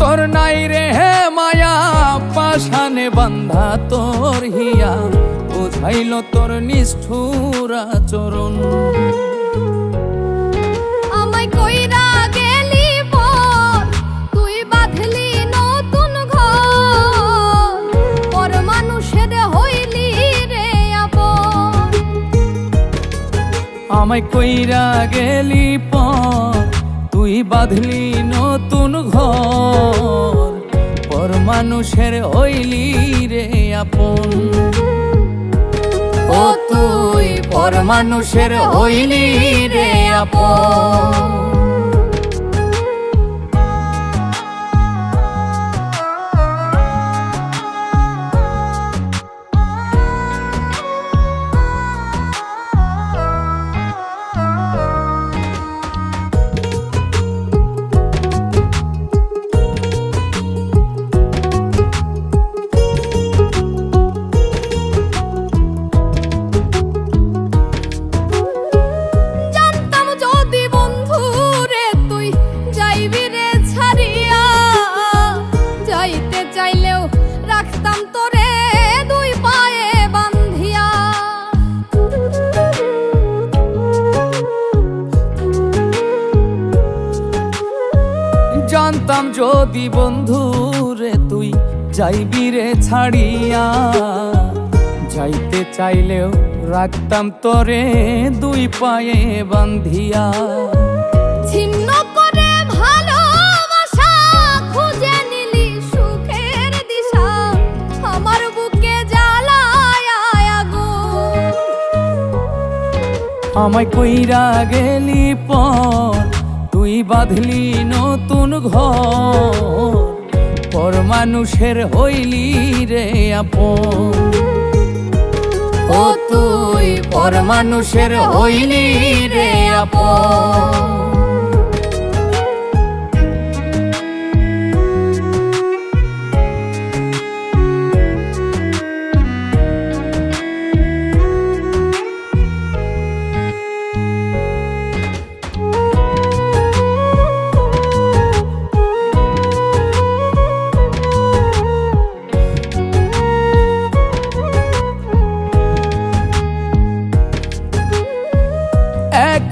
তোর নাই রে হে মায়া পাশানে বান্ধা তোর হিয়া বুঝাইল তোর নিষ্ঠুর আচরণ। আমায় গেলি নতুন আমায় কইরা গেলি পর বাঁধলি নতুন ঘর পর মানুষের ওইলি রে আপন। ও তুই পর মানুষের ওইলি রে আপন। জানতাম যদি বন্ধু রে তুই যাইবি রে ছাড়িয়া। যাইতে চাইলেও রাখতাম তোরে দুই পায়ে বান্ধিয়া ছিন্ন করে খুঁজে নিলি সুখের দিশা। আমার বুকে আমায় কইরা গেলি পর বাঁধলি নতুন ঘর পর মানুষের হইলি রে আপন। ও তুই পর মানুষের হইলি রে আপন।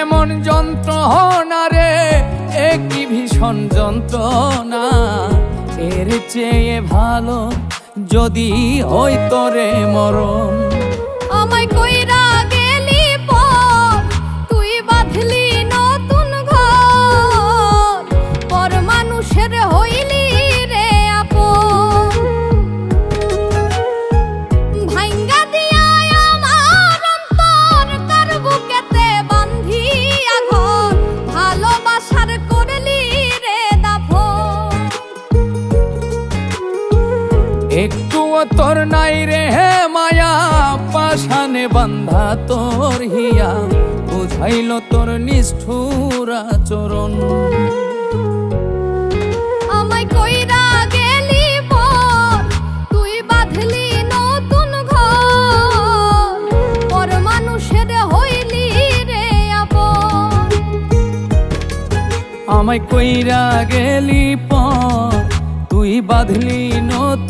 কেমন যন্ত্রণা রে, এ ভীষণ যন্ত্রণা? এর চেয়ে ভালো যদি হই তোরে মরণ। আমায় কইরা গেলি পর, তুই বাঁধলি নতুন ঘর। পর মানুষের হইলি তোর নাই রে হে মায়া পাশানে বান্ধা তোর হিয়া। বুঝাইল তোর নিষ্ঠুর আচরণ। আমায় কইরা গেলি পর তুই বাঁধলি নতুন ঘর। পর মানুষের হইলি রে আপন। আমায় কইরা গেলি পর তুই বাঁধলি নতুন